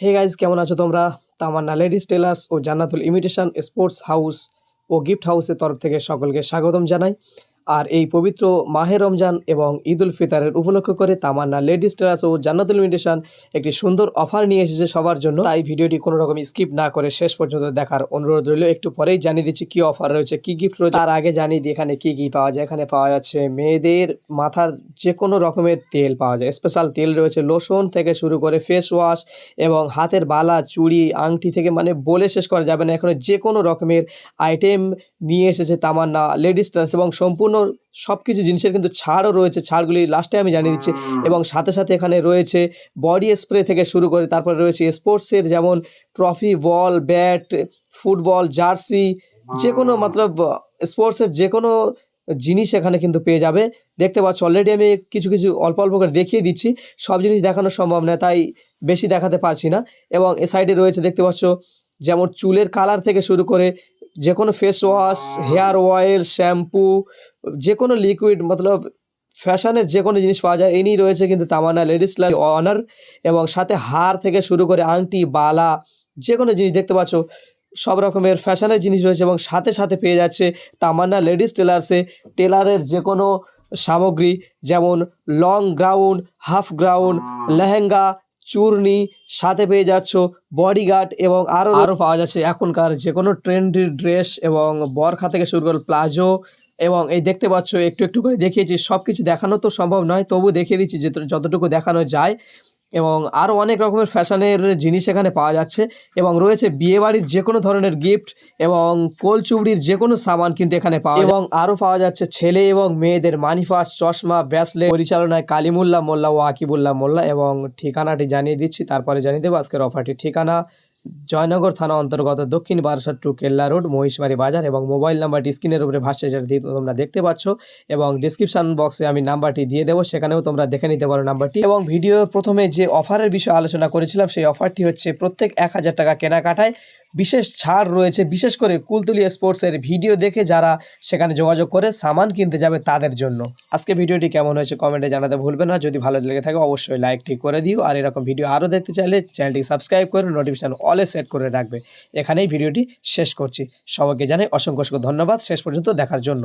Hey guys কেমন আছো তোমরা? তামান্না লেডিস টেলার্স ও জান্নাতুল ইমিটেশন স্পোর্টস হাউস ও গিফট হাউসের তরফ থেকে সকলকে স্বাগতম জানাই। আর এই পবিত্র মাহে রমজান এবং ঈদ উল ফিতরের উপলক্ষ করে তামান্না লেডিস টেলার্স ও জান্নাতুল ইমিটেশন একটি সুন্দর অফার নিয়ে এসেছে সবার জন্য। তাই ভিডিওটি কোনো রকম স্কিপ না করে শেষ পর্যন্ত দেখার অনুরোধ রইল। একটু পরেই জানিয়ে দিচ্ছি কি অফার রয়েছে, কি গিফট রয়েছে। তার আগে জানিয়ে দিই, এখানে কি কি পাওয়া যায়? এখানে পাওয়া যাচ্ছে মেয়েদের মাথার যে কোনো রকমের তেল পাওয়া যায়। স্পেশাল তেল রয়েছে লোশন থেকে শুরু করে ফেস ওয়াশ এবং হাতের বালা, চুড়ি, আংটি থেকে মানে বলে শেষ করা যাবে না। এখানে যে কোনো রকমের আইটেম নিয়ে এসেছে তামান্না লেডিস টেলার্স এবং সম্পূর্ণ সব কিছু জিনিসের কিন্তু ছাড়ও রয়েছে ছাড়গুলি লাস্টে আমি জানিয়ে দিচ্ছি। এবং সাথে সাথে এখানে রয়েছে বডি স্প্রে থেকে শুরু করে তারপরে রয়েছে স্পোর্টসের যেমন trophy ball bat football jersey যে কোনো মতলব স্পোর্টসের যে কোনো জিনিস এখানে কিন্তু পেয়ে যাবে। দেখতে পাচ্ছ অলরেডি আমি কিছু কিছু অল্প অল্প করে দেখিয়ে দিচ্ছি। সব জিনিস দেখানো সম্ভব না তাই বেশি দেখাতে পারছি না। এবং এ সাইডে রয়েছে দেখতে পাচ্ছ যেমন চুলের কালার থেকে শুরু করে যে কোনো face wash hair oil shampoo যে কোনো লিকুইড মতলব ফ্যাশনের যে কোনো জিনিস পাওয়া যায় এই নিয়ে রয়েছে কিন্তু তামান্না লেডিস লাইফ অনার এবং সাথে হার থেকে শুরু করে আংটি, বালা যে কোনো জিনিস দেখতে পাচ্ছ, সব রকমের ফ্যাশনের জিনিস রয়েছে এবং সাথে সাথে পেয়ে যাচ্ছে তামান্না লেডিস টেলার্সে টেলারের যে কোনো সামগ্রী যেমন long gown half gown lehenga, Churni, সাথে পেয়ে যাচ্ছ বডিগার্ড এবং আরও আরও পাওয়া যাচ্ছে এখনকার যে কোনো ট্রেন্ডি ড্রেস এবং বরখা থেকে শুরু করে প্লাজো এবং এই দেখতে পাচ্ছ, একটু একটু করে দেখিয়েছি সব কিছু দেখানো তো সম্ভব নয় তবু দেখিয়ে দিচ্ছি যে যতটুকু দেখানো যায়। এবং আরও অনেক রকমের ফ্যাশনের জিনিস এখানে পাওয়া যাচ্ছে এবং রয়েছে বিয়েবাড়ির যে কোনো ধরনের গিফট এবং কোলচুবড়ির যে কোনো সামান কিন্তু এখানে পাওয়া এবং আরও পাওয়া যাচ্ছে ছেলে এবং মেয়েদের মানিফাস, চশমা, ব্রেসলেট, পরিচালনায় কালিমুল্লাহ, মোল্লা ও আকিবুল্লাহ মোল্লা এবং ঠিকানাটি জানিয়ে দিচ্ছি, তারপরে জানিয়ে দেবো আজকের অফারটির ঠিকানা। জয়নগর থানা অন্তর্গত দক্ষিণ বারাসাত টু কেল্লা রোড, মহিষবাড়ি বাজার এবং মোবাইল নাম্বারটি স্ক্রিনের উপরে ভাসছে যেটা দিয়ে তোমরা দেখতে পাচ্ছ এবং ডিসক্রিপশন বক্সে আমি নাম্বারটি দিয়ে দেবো, সেখানেও তোমরা দেখে নিতে পারো নাম্বারটি। এবং ভিডিওর প্রথমে যে অফারের বিষয়ে আলোচনা করেছিলাম, সেই অফারটি হচ্ছে প্রত্যেক এক হাজার টাকা কেনাকাটায় বিশেষ ছাড় রয়েছে। বিশেষ করে কুলতুলি স্পোর্টসের ভিডিও দেখে যারা সেখানে যোগাযোগ করে সামান কিনতে যাবে তাদের জন্য। আজকে ভিডিওটি কেমন হয়েছে কমেন্টে জানাতে ভুলবে না। যদি ভালো লেগে থাকে অবশ্যই লাইকটি করে দিও। আর এরকম ভিডিও আরও দেখতে চাইলে চ্যানেলটি সাবস্ক্রাইব করে নোটিফিকেশান অলে সেট করে রাখবে। এখানেই ভিডিওটি শেষ করছি। সবাইকে জানাই অসংখ্য অসংখ্য ধন্যবাদ। শেষ পর্যন্ত দেখার জন্য।